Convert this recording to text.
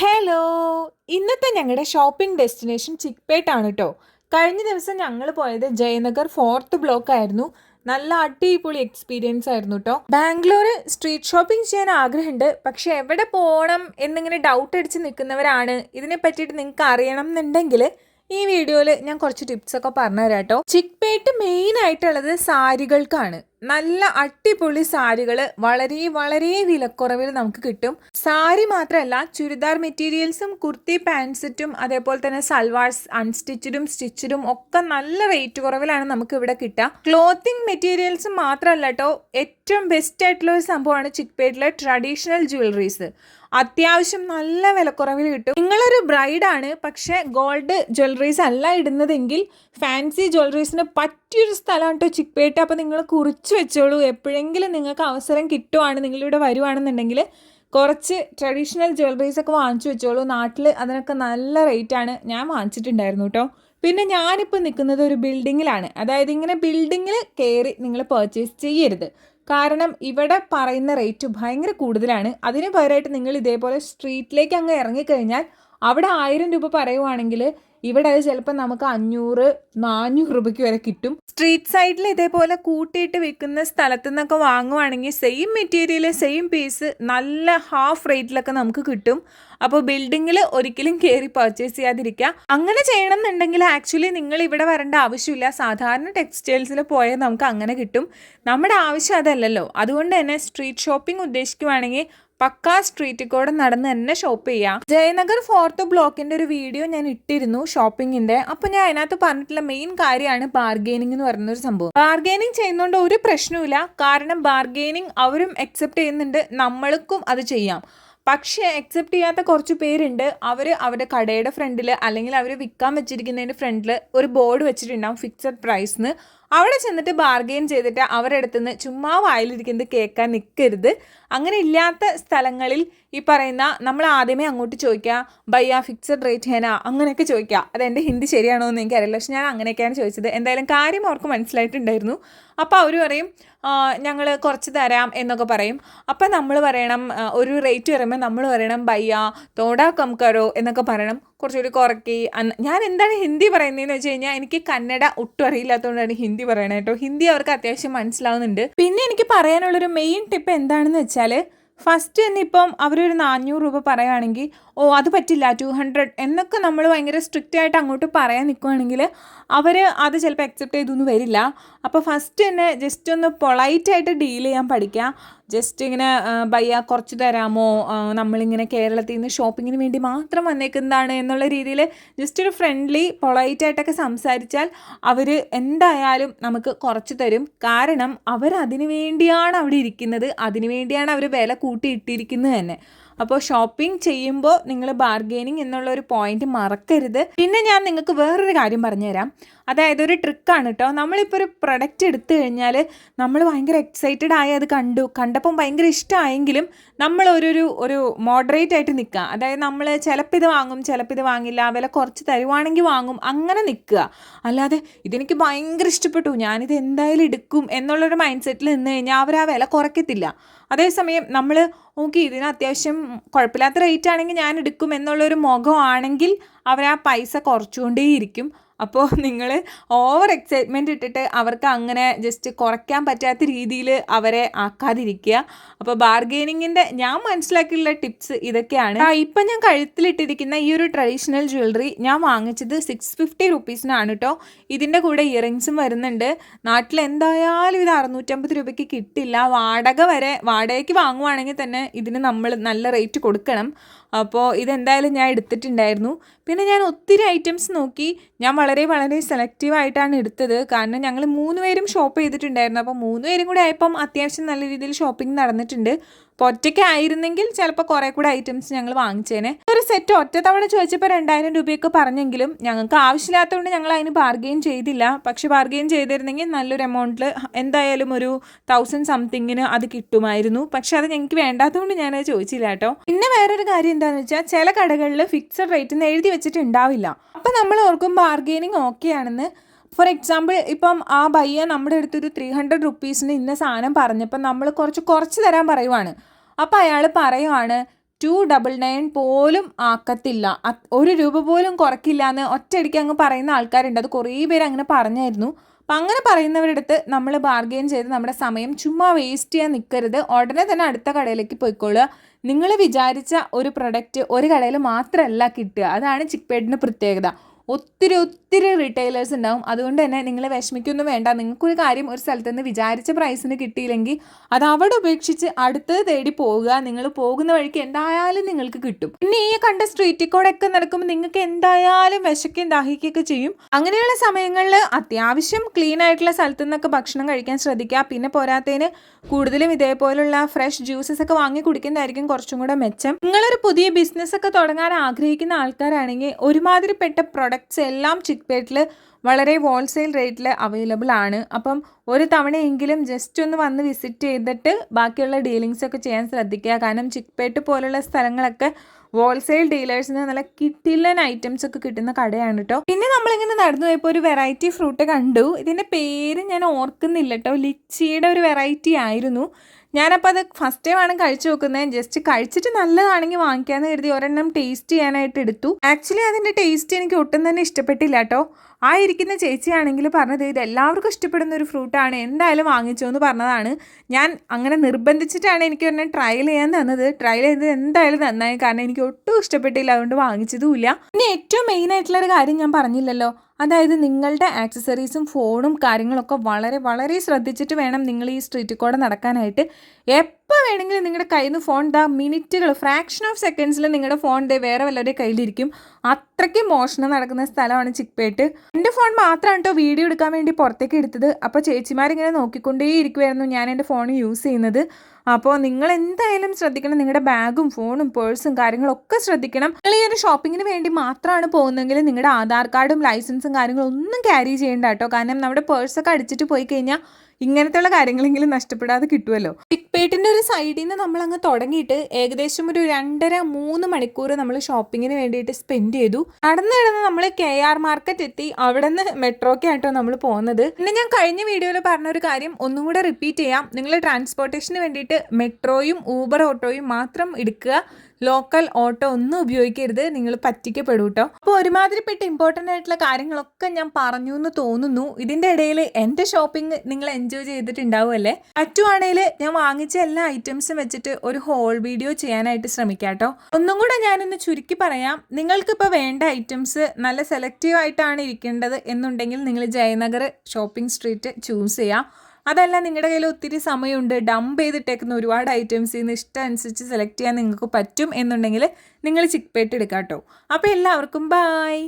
Hello ഇന്നത്തെ ഞങ്ങളുടെ shopping destination ചിക്പേട്ടാണ് കേട്ടോ കഴിഞ്ഞ ദിവസം ഞങ്ങൾ പോയത് ജയനഗർ ഫോർത്ത് ബ്ലോക്ക് ആയിരുന്നു. നല്ല അടിപൊളി എക്സ്പീരിയൻസ് ആയിരുന്നു കേട്ടോ ബാംഗ്ലൂർ സ്ട്രീറ്റ് ഷോപ്പിംഗ് ചെയ്യാൻ ആഗ്രഹമുണ്ട്. പക്ഷെ എവിടെ പോകണം എന്നിങ്ങനെ ഡൗട്ട് അടിച്ച് നിൽക്കുന്നവരാണ്. ഇതിനെ പറ്റിയിട്ട് നിങ്ങൾക്ക് അറിയണം എന്നുണ്ടെങ്കിൽ ഈ വീഡിയോയിൽ ഞാൻ കുറച്ച് ടിപ്സ് ഒക്കെ പറഞ്ഞു തരാം കേട്ടോ ചിക്പേട്ട് മെയിൻ ആയിട്ടുള്ളത് സാരികൾക്കാണ്. നല്ല അടിപൊളി സാരികൾ വളരെ വളരെ വിലക്കുറവിൽ നമുക്ക് കിട്ടും. സാരി മാത്രമല്ല ചുരിദാർ മെറ്റീരിയൽസും കുർത്തി പാൻസെറ്റും അതേപോലെ തന്നെ സൽവാർസ് അൺസ്റ്റിച്ചഡും സ്റ്റിച്ചഡും ഒക്കെ നല്ല റേറ്റ് കുറവിലാണ് നമുക്ക് ഇവിടെ കിട്ടുക. ക്ലോത്തിങ് മെറ്റീരിയൽസ് മാത്രമല്ല കേട്ടോ ഏറ്റവും ബെസ്റ്റ് ആയിട്ടുള്ള ഒരു സംഭവമാണ് ചിക്പേട്ടിലെ ട്രഡീഷണൽ ജ്വല്ലറീസ് അത്യാവശ്യം നല്ല വിലക്കുറവിൽ കിട്ടും. നിങ്ങളൊരു ബ്രൈഡാണ് പക്ഷേ ഗോൾഡ് ജ്വല്ലറീസ് അല്ല ഇടുന്നതെങ്കിൽ ഫാൻസി ജ്വല്ലറീസിന് പറ്റിയൊരു സ്ഥലമാണ് കേട്ടോ ചിക്പേട്ട്. അപ്പോൾ നിങ്ങൾ കുറിച്ച് വെച്ചോളൂ. എപ്പോഴെങ്കിലും നിങ്ങൾക്ക് അവസരം കിട്ടുവാണ് നിങ്ങളിവിടെ വരുവാണെന്നുണ്ടെങ്കിൽ കുറച്ച് ട്രഡീഷണൽ ജ്വല്ലറീസ് ഒക്കെ വാങ്ങിച്ചു വെച്ചോളൂ. നാട്ടിൽ അതിനൊക്കെ നല്ല റേറ്റാണ് ഞാൻ വാങ്ങിച്ചിട്ടുണ്ടായിരുന്നു കേട്ടോ പിന്നെ ഞാനിപ്പോൾ നിൽക്കുന്നത് ഒരു ബിൽഡിങ്ങിലാണ് അതായത് ഇങ്ങനെ ബിൽഡിങ്ങിൽ കയറി നിങ്ങൾ പർച്ചേസ് ചെയ്യരുത്. കാരണം ഇവിടെ പറയുന്ന റേറ്റ് ഭയങ്കര കൂടുതലാണ്. അതിന് പകരമായിട്ട് നിങ്ങൾ ഇതേപോലെ സ്ട്രീറ്റിലേക്ക് അങ്ങ് ഇറങ്ങിക്കഴിഞ്ഞാൽ അവിടെ ആയിരം രൂപ പറയുവാണെങ്കിൽ ഇവിടെ അത് ചിലപ്പോൾ നമുക്ക് അഞ്ഞൂറ് നാനൂറ് രൂപയ്ക്ക് വരെ കിട്ടും. സ്ട്രീറ്റ് സൈഡിൽ ഇതേപോലെ കൂട്ടിയിട്ട് വിൽക്കുന്ന സ്ഥലത്തു നിന്നൊക്കെ വാങ്ങുവാണെങ്കിൽ സെയിം മെറ്റീരിയൽ സെയിം പീസ് നല്ല ഹാഫ് റേറ്റിലൊക്കെ നമുക്ക് കിട്ടും. അപ്പോൾ ബിൽഡിങ്ങിൽ ഒരിക്കലും കയറി പർച്ചേസ് ചെയ്യാതിരിക്കുക. അങ്ങനെ ചെയ്യണം എന്നുണ്ടെങ്കിൽ ആക്ച്വലി നിങ്ങൾ ഇവിടെ വരേണ്ട ആവശ്യമില്ല. സാധാരണ ടെക്സ്റ്റൈൽസിൽ പോയാൽ നമുക്ക് അങ്ങനെ കിട്ടും. നമ്മുടെ ആവശ്യം അതല്ലല്ലോ. അതുകൊണ്ട് തന്നെ സ്ട്രീറ്റ് ഷോപ്പിംഗ് ഉദ്ദേശിക്കുവാണെങ്കിൽ പക്കാ സ്ട്രീറ്റിൽ കൂടെ നടന്ന് തന്നെ ഷോപ്പ് ചെയ്യാം. ജയനഗർ ഫോർത്ത് ബ്ലോക്കിന്റെ ഒരു വീഡിയോ ഞാൻ ഇട്ടിരുന്നു ഷോപ്പിങ്ങിന്റെ അപ്പോൾ ഞാൻ അതിനകത്ത് പറഞ്ഞിട്ടുള്ള മെയിൻ കാര്യമാണ് ബാർഗെയിനിങ് എന്ന് പറയുന്ന ഒരു സംഭവം. ബാർഗെയിനിങ് ചെയ്യുന്നതുകൊണ്ട് ഒരു പ്രശ്നവുമില്ല. കാരണം ബാർഗെയിനിങ് അവരും അക്സെപ്റ്റ് ചെയ്യുന്നുണ്ട്. നമ്മൾക്കും അത് ചെയ്യാം. പക്ഷേ അക്സെപ്റ്റ് ചെയ്യാത്ത കുറച്ച് പേരുണ്ട്. അവർ അവരുടെ കടയുടെ ഫ്രണ്ടിൽ അല്ലെങ്കിൽ അവർ വിൽക്കാൻ വെച്ചിരിക്കുന്നതിന്റെ ഫ്രണ്ടിൽ ഒരു ബോർഡ് വെച്ചിട്ടുണ്ടാവും ഫിക്സഡ് പ്രൈസിന് അവിടെ ചെന്നിട്ട് ബാർഗെയിൻ ചെയ്തിട്ട് അവരുടെ അടുത്ത് നിന്ന് ചുമ്മാ വായിലിരിക്കുന്നത് കേൾക്കാൻ നിൽക്കരുത് അങ്ങനെ ഇല്ലാത്ത സ്ഥലങ്ങളിൽ ഈ പറയുന്ന നമ്മൾ ആദ്യമേ അങ്ങോട്ട് ചോദിക്കുക ബയ്യ ഫിക്സഡ് റേറ്റ് ഹേന? അങ്ങനെയൊക്കെ ചോദിക്കുക. അതെന്റെ ഹിന്ദി ശരിയാണോ എന്ന് എനിക്കറിയില്ല. പക്ഷെ ഞാൻ അങ്ങനെയൊക്കെയാണ് ചോദിച്ചത്. എന്തായാലും കാര്യം അവർക്ക് മനസ്സിലായിട്ടുണ്ടായിരുന്നു. അപ്പോൾ അവർ പറയും ഞങ്ങൾ കുറച്ച് തരാം എന്നൊക്കെ പറയും. അപ്പം നമ്മൾ പറയണം ഒരു റേറ്റ് പറയുമ്പോൾ നമ്മൾ പറയണം ബയ്യ തോടാ കം കരോ എന്നൊക്കെ പറയണം. കുറച്ചുകൂടി കുറക്കി. ഞാൻ എന്താണ് ഹിന്ദി പറയുന്നതെന്ന് വെച്ച് കഴിഞ്ഞാൽ എനിക്ക് കന്നഡ ഒട്ടും അറിയില്ലാത്തതുകൊണ്ടാണ് ഹിന്ദി പറയണത് കേട്ടോ. ഹിന്ദി അവർക്ക് അത്യാവശ്യം മനസ്സിലാവുന്നുണ്ട്. പിന്നെ എനിക്ക് പറയാനുള്ളൊരു മെയിൻ ടിപ്പ് എന്താണെന്ന് വെച്ചാൽ ഫസ്റ്റ് തന്നെ ഇപ്പം അവരൊരു നാനൂറ് രൂപ പറയുകയാണെങ്കിൽ ഓ അത് പറ്റില്ല. ടു ഹൺഡ്രഡ് എന്നൊക്കെ നമ്മൾ ഭയങ്കര സ്ട്രിക്റ്റ് ആയിട്ട് അങ്ങോട്ട് പറയാൻ നിൽക്കുകയാണെങ്കിൽ അവർ അത് ചിലപ്പോൾ അക്സെപ്റ്റ് ചെയ്തൊന്നും വരില്ല. അപ്പോൾ ഫസ്റ്റ് തന്നെ ജസ്റ്റ് ഒന്ന് പൊളൈറ്റായിട്ട് ഡീൽ ചെയ്യാൻ പഠിക്കുക ജസ്റ്റ് ഇങ്ങനെ ബയ്യ കുറച്ച് തരാമോ? നമ്മളിങ്ങനെ കേരളത്തിൽ നിന്ന് ഷോപ്പിങ്ങിന് വേണ്ടി മാത്രം വന്നേക്കുന്നതാണ് എന്നുള്ള രീതിയിൽ ജസ്റ്റ് ഒരു ഫ്രണ്ട്ലി പൊളൈറ്റായിട്ടൊക്കെ സംസാരിച്ചാൽ അവർ എന്തായാലും നമുക്ക് കുറച്ച് തരും. കാരണം അവർ അതിനു വേണ്ടിയാണ് അവിടെ ഇരിക്കുന്നത്. അതിനു വേണ്ടിയാണ് അവർ വില കൂട്ടിയിട്ടിരിക്കുന്നത് തന്നെ. അപ്പോൾ ഷോപ്പിംഗ് ചെയ്യുമ്പോൾ നിങ്ങൾ ബാർഗെയിനിങ് എന്നുള്ള ഒരു പോയിന്റ് മറക്കരുത്. പിന്നെ ഞാൻ നിങ്ങൾക്ക് വേറൊരു കാര്യം പറഞ്ഞുതരാം. അതായത് ഒരു ട്രിക്കാണ് കേട്ടോ നമ്മളിപ്പോൾ ഒരു പ്രൊഡക്റ്റ് എടുത്തു കഴിഞ്ഞാൽ നമ്മൾ ഭയങ്കര എക്സൈറ്റഡ് ആയി അത് കണ്ടു. കണ്ടപ്പം ഭയങ്കര ഇഷ്ടമായെങ്കിലും നമ്മൾ ഒരു ഒരു മോഡറേറ്റ് ആയിട്ട് നിൽക്കുക അതായത് നമ്മൾ ചിലപ്പോൾ ഇത് വാങ്ങും ചിലപ്പോൾ ഇത് വാങ്ങില്ല. വില കുറച്ച് തരുവാണെങ്കിൽ വാങ്ങും. അങ്ങനെ നിൽക്കുക അല്ലാതെ ഇതെനിക്ക് ഭയങ്കര ഇഷ്ടപ്പെട്ടു. ഞാനിത് എന്തായാലും എടുക്കും എന്നുള്ളൊരു മൈൻഡ് സെറ്റിൽ നിന്ന് കഴിഞ്ഞാൽ അവർ ആ വില കുറയ്ക്കത്തില്ല. അതേസമയം നമ്മൾ ഓക്കെ ഇതിന് അത്യാവശ്യം കുഴപ്പമില്ലാത്ത റേറ്റ് ആണെങ്കിൽ ഞാൻ എടുക്കും എന്നുള്ളൊരു മുഖമാണെങ്കിൽ അവർ ആ പൈസ കുറച്ചുകൊണ്ടേയിരിക്കും. അപ്പോൾ നിങ്ങൾ ഓവർ എക്സൈറ്റ്മെന്റ് ഇട്ടിട്ട് അവർക്ക് അങ്ങനെ ജസ്റ്റ് കുറയ്ക്കാൻ പറ്റാത്ത രീതിയിൽ അവരെ ആക്കാതിരിക്കുക. അപ്പോൾ ബാർഗെയിനിങ്ങിന്റെ ഞാൻ മനസ്സിലാക്കിയുള്ള ടിപ്സ് ഇതൊക്കെയാണ്. ഇപ്പം ഞാൻ കഴുത്തിലിട്ടിരിക്കുന്ന ഈ ഒരു ട്രഡീഷണൽ ജ്വല്ലറി ഞാൻ വാങ്ങിച്ചത് സിക്സ് ഫിഫ്റ്റി റുപ്പീസിനാണ് കേട്ടോ ഇതിന്റെ കൂടെ ഇയറിങ്സും വരുന്നുണ്ട്. നാട്ടിൽ എന്തായാലും ഇത് അറുന്നൂറ്റമ്പത് രൂപയ്ക്ക് കിട്ടില്ല. വാടക വരെ വാടകയ്ക്ക് വാങ്ങുവാണെങ്കിൽ തന്നെ ഇതിന് നമ്മൾ നല്ല റേറ്റ് കൊടുക്കണം. അപ്പോൾ ഇതെന്തായാലും ഞാൻ എടുത്തിട്ടുണ്ടായിരുന്നു. പിന്നെ ഞാൻ ഒത്തിരി ഐറ്റംസ് നോക്കി. ഞാൻ വളരെ വളരെ സെലക്റ്റീവായിട്ടാണ് എടുത്തത്. കാരണം ഞങ്ങൾ മൂന്ന് പേരും ഷോപ്പ് ചെയ്തിട്ടുണ്ടായിരുന്നു. അപ്പോൾ മൂന്ന് പേരും കൂടെ ആയപ്പം അത്യാവശ്യം നല്ല രീതിയിൽ ഷോപ്പിംഗ് നടന്നിട്ടുണ്ട്. അപ്പോൾ ഒറ്റയ്ക്ക് ആയിരുന്നെങ്കിൽ ചിലപ്പോൾ കുറേ കൂടെ ഐറ്റംസ് ഞങ്ങൾ വാങ്ങിച്ചേനെ. ഒരു സെറ്റ് ഒറ്റ തവണ ചോദിച്ചപ്പോൾ രണ്ടായിരം രൂപയൊക്കെ പറഞ്ഞെങ്കിലും ഞങ്ങൾക്ക് ആവശ്യമില്ലാത്തതുകൊണ്ട് ഞങ്ങൾ അതിന് ബാർഗെയിൻ ചെയ്തില്ല. പക്ഷെ ബാർഗെയിൻ ചെയ്തിരുന്നെങ്കിൽ നല്ലൊരു എമൗണ്ടിൽ എന്തായാലും ഒരു തൗസൻഡ് സംതിങ്ങിന് അത് കിട്ടുമായിരുന്നു. പക്ഷെ അത് ഞങ്ങൾക്ക് വേണ്ടാത്തതുകൊണ്ട് ഞാൻ അത് ചോദിച്ചില്ല കേട്ടോ. പിന്നെ വേറൊരു കാര്യം എന്താണെന്ന് വെച്ചാൽ ചില കടകളിൽ ഫിക്സഡ് റേറ്റ് എന്ന് എഴുതി വെച്ചിട്ടുണ്ടാവില്ല. അപ്പം നമ്മൾ ഓർക്കും ബാർഗെയിനിങ് ഓക്കെ ആണെന്ന്. ഫോർ എക്സാമ്പിൾ ഇപ്പം ആ ബയ്യ നമ്മുടെ അടുത്തൊരു ത്രീ ഹൺഡ്രഡ് റുപ്പീസിന് ഇന്ന സാധനം പറഞ്ഞപ്പോൾ നമ്മൾ കുറച്ച് കുറച്ച് തരാൻ പറയുവാണ്. അപ്പോൾ അയാൾ പറയുവാണ് ടു ഡബിൾ നയൻ പോലും ആക്കത്തില്ല. ഒരു രൂപ പോലും കുറയ്ക്കില്ല എന്ന് ഒറ്റയടിക്ക് അങ്ങ് പറയുന്ന ആൾക്കാരുണ്ട്. അത് കുറേ പേര് അങ്ങനെ പറഞ്ഞായിരുന്നു. അപ്പം അങ്ങനെ പറയുന്നവരുടെ അടുത്ത് നമ്മൾ ബാർഗെയിൻ ചെയ്ത് നമ്മുടെ സമയം ചുമ്മാ വേസ്റ്റ് ചെയ്യാൻ നിൽക്കരുത് ഉടനെ തന്നെ അടുത്ത കടയിലേക്ക് പോയിക്കോളുക. നിങ്ങൾ വിചാരിച്ച ഒരു പ്രൊഡക്റ്റ് ഒരു കടയിൽ മാത്രമല്ല കിട്ടുക. അതാണ് ചിക്പേഡിന്റെ പ്രത്യേകത. ഒത്തിരി ഒത്തിരി റീറ്റെയിലേഴ്സ് ഉണ്ടാവും. അതുകൊണ്ട് തന്നെ നിങ്ങൾ വിഷമിക്കൊന്നും വേണ്ട. നിങ്ങൾക്കൊരു കാര്യം ഒരു സ്ഥലത്ത് നിന്ന് വിചാരിച്ച പ്രൈസിന് കിട്ടിയില്ലെങ്കിൽ അത് അവിടെ ഉപേക്ഷിച്ച് അടുത്തത് തേടി പോവുക. നിങ്ങൾ പോകുന്ന വഴിക്ക് എന്തായാലും നിങ്ങൾക്ക് കിട്ടും. പിന്നെ ഈ കണ്ട സ്ട്രീറ്റിൽ കൂടെ ഒക്കെ നടക്കുമ്പോൾ നിങ്ങൾക്ക് എന്തായാലും വിശക്കുകയും ദാഹിക്കുകയൊക്കെ ചെയ്യും. അങ്ങനെയുള്ള സമയങ്ങളിൽ അത്യാവശ്യം ക്ലീൻ ആയിട്ടുള്ള സ്ഥലത്തു നിന്നൊക്കെ ഭക്ഷണം കഴിക്കാൻ ശ്രദ്ധിക്കുക. പിന്നെ പോരാത്തതിന് കൂടുതലും ഇതേപോലുള്ള ഫ്രഷ് ജ്യൂസസ് ഒക്കെ വാങ്ങി കുടിക്കുന്നതായിരിക്കും കുറച്ചും കൂടെ മെച്ചം. നിങ്ങളൊരു പുതിയ ബിസിനസ് ഒക്കെ തുടങ്ങാൻ ആഗ്രഹിക്കുന്ന ആൾക്കാരാണെങ്കിൽ ഒരുമാതിരിപ്പെട്ട പ്രൊഡക്ട്സ് എല്ലാം ചിക്പേട്ടിൽ വളരെ ഹോൾസെയിൽ റേറ്റിൽ അവൈലബിൾ ആണ്. അപ്പം ഒരു തവണയെങ്കിലും ജസ്റ്റ് ഒന്ന് വന്ന് വിസിറ്റ് ചെയ്തിട്ട് ബാക്കിയുള്ള ഡീലിങ്സ് ഒക്കെ ചെയ്യാൻ ശ്രദ്ധിക്കുക. കാരണം ചിക്പേട്ട് പോലുള്ള സ്ഥലങ്ങളൊക്കെ ഹോൾസെയിൽ ഡീലേഴ്സിന് നല്ല കിട്ടില്ലൻ ഐറ്റംസ് ഒക്കെ കിട്ടുന്ന കടയാണ് കേട്ടോ പിന്നെ നമ്മളിങ്ങനെ നടന്നു പോയപ്പോൾ ഒരു വെറൈറ്റി ഫ്രൂട്ട് കണ്ടു. ഇതിന്റെ പേര് ഞാൻ ഓർക്കുന്നില്ല കേട്ടോ ലിച്ചിയുടെ ഒരു വെറൈറ്റി ആയിരുന്നു. ഞാനപ്പോൾ അത് ഫസ്റ്റ് ടൈം ആണ് കഴിച്ചു നോക്കുന്നത് ജസ്റ്റ് കഴിച്ചിട്ട് നല്ലതാണെങ്കിൽ വാങ്ങിക്കാന്ന് കരുതി ഒരെണ്ണം ടേസ്റ്റ് ചെയ്യാനായിട്ട് എടുത്തു. ആക്ച്വലി അതിന്റെ ടേസ്റ്റ് എനിക്ക് ഒട്ടും തന്നെ ഇഷ്ടപ്പെട്ടില്ല കേട്ടോ ആ ഇരിക്കുന്ന ചേച്ചിയാണെങ്കിൽ പറഞ്ഞത് ഇത് എല്ലാവർക്കും ഇഷ്ടപ്പെടുന്ന ഒരു ഫ്രൂട്ടാണ് എന്തായാലും വാങ്ങിച്ചോ എന്ന് പറഞ്ഞതാണ്. ഞാൻ അങ്ങനെ നിർബന്ധിച്ചിട്ടാണ് എനിക്ക് ഒരെണ്ണം ട്രയൽ ചെയ്യാൻ തന്നത്. ട്രയൽ ചെയ്ത് എന്തായാലും നന്നായി. കാരണം എനിക്ക് ഒട്ടും ഇഷ്ടപ്പെട്ടില്ല അതുകൊണ്ട് വാങ്ങിച്ചതുമില്ല പിന്നെ ഏറ്റവും മെയിൻ ആയിട്ടുള്ള ഒരു കാര്യം ഞാൻ പറഞ്ഞില്ലല്ലോ. അതായത് നിങ്ങളുടെ ആക്സസറീസും ഫോണും കാര്യങ്ങളൊക്കെ വളരെ വളരെ ശ്രദ്ധിച്ചിട്ട് വേണം നിങ്ങൾ ഈ സ്ട്രീറ്റിൽ കൂടെ നടക്കാനായിട്ട്. എപ്പോൾ വേണമെങ്കിലും നിങ്ങളുടെ കയ്യിൽ നിന്ന് ഫോൺ ദാ മിനിറ്റുകൾ ഫ്രാക്ഷൻ ഓഫ് സെക്കൻഡ്സിൽ നിങ്ങളുടെ ഫോൺ ദേ വേറെ വല്ലവരുടെ കയ്യിലിരിക്കും. അത്രയ്ക്ക് മോഷണം നടക്കുന്ന സ്ഥലമാണ് ചിക്പേട്ട്. എന്റെ ഫോൺ മാത്രമാണ് കേട്ടോ വീഡിയോ എടുക്കാൻ വേണ്ടി പുറത്തേക്ക് എടുത്തത്. അപ്പോൾ ചേച്ചിമാരിങ്ങനെ നോക്കിക്കൊണ്ടേ ഇരിക്കുമായിരുന്നു ഞാൻ എന്റെ ഫോൺ യൂസ് ചെയ്യുന്നത്. അപ്പോൾ നിങ്ങൾ എന്തായാലും ശ്രദ്ധിക്കണം. നിങ്ങളുടെ ബാഗും ഫോണും പേഴ്സും കാര്യങ്ങളൊക്കെ ശ്രദ്ധിക്കണം. നിങ്ങൾ ഈ ഒരു ഷോപ്പിങ്ങിന് വേണ്ടി മാത്രമാണ് പോകുന്നതെങ്കിൽ നിങ്ങളുടെ ആധാർ കാർഡും ലൈസൻസും കാര്യങ്ങളും ഒന്നും ക്യാരി ചെയ്യേണ്ട കേട്ടോ കാരണം നമ്മുടെ പേഴ്സൊക്കെ അടിച്ചിട്ട് പോയി കഴിഞ്ഞാൽ ഇങ്ങനത്തെയുള്ള കാര്യങ്ങളെങ്കിലും നഷ്ടപ്പെടാതെ കിട്ടുമല്ലോ പിക്പേട്ടിന്റെ ഒരു സൈഡിൽ നിന്ന് നമ്മൾ അങ്ങ് തുടങ്ങിയിട്ട് ഏകദേശം ഒരു രണ്ടര മൂന്ന് മണിക്കൂർ നമ്മൾ ഷോപ്പിങ്ങിന് വേണ്ടിയിട്ട് സ്പെൻഡ് ചെയ്തു. നടന്ന് നടന്ന് നമ്മൾ കെ ആർ മാർക്കറ്റ് എത്തി. അവിടെ നിന്ന് മെട്രോക്കായിട്ടോ നമ്മൾ പോകുന്നത് പിന്നെ ഞാൻ കഴിഞ്ഞ വീഡിയോയിൽ പറഞ്ഞ ഒരു കാര്യം ഒന്നും കൂടെ റിപ്പീറ്റ് ചെയ്യാം. നിങ്ങൾ ട്രാൻസ്പോർട്ടേഷന് വേണ്ടിയിട്ട് മെട്രോയും ഊബർ ഓട്ടോയും മാത്രം എടുക്കുക. ലോക്കൽ ഓട്ടോ ഒന്നും ഉപയോഗിക്കരുത്. നിങ്ങൾ പറ്റിക്കപ്പെടും കേട്ടോ. അപ്പോൾ ഒരുമാതിരിപ്പെട്ട ഇമ്പോർട്ടന്റ് ആയിട്ടുള്ള കാര്യങ്ങളൊക്കെ ഞാൻ പറഞ്ഞു എന്ന് തോന്നുന്നു. ഇതിന്റെ ഇടയിൽ എന്റെ ഷോപ്പിംഗ് നിങ്ങൾ എൻജോയ് ചെയ്തിട്ടുണ്ടാവുമല്ലേ പറ്റുവാണെങ്കിൽ ഞാൻ വാങ്ങിച്ച എല്ലാ ഐറ്റംസും വെച്ചിട്ട് ഒരു ഹോൾ വീഡിയോ ചെയ്യാനായിട്ട് ശ്രമിക്കാം കേട്ടോ ഒന്നും കൂടെ ഞാനൊന്ന് ചുരുക്കി പറയാം. നിങ്ങൾക്കിപ്പോൾ വേണ്ട ഐറ്റംസ് നല്ല സെലക്റ്റീവ് ആയിട്ടാണ് ഇരിക്കേണ്ടത് എന്നുണ്ടെങ്കിൽ നിങ്ങൾ ജയനഗർ ഷോപ്പിംഗ് സ്ട്രീറ്റ് ചൂസ് ചെയ്യാം. അതല്ല നിങ്ങളുടെ കയ്യിൽ ഒത്തിരി സമയമുണ്ട്. ഡംപ് ചെയ്തിട്ടേക്കുന്ന ഒരുപാട് ഐറ്റംസ് ഇന്ന് ഇഷ്ടം അനുസരിച്ച് സെലക്ട് ചെയ്യാൻ നിങ്ങൾക്ക് പറ്റും എന്നുണ്ടെങ്കിൽ നിങ്ങൾ ചിക്പേട്ട് എടുക്കാം കേട്ടോ അപ്പോൾ എല്ലാവർക്കും ബായ്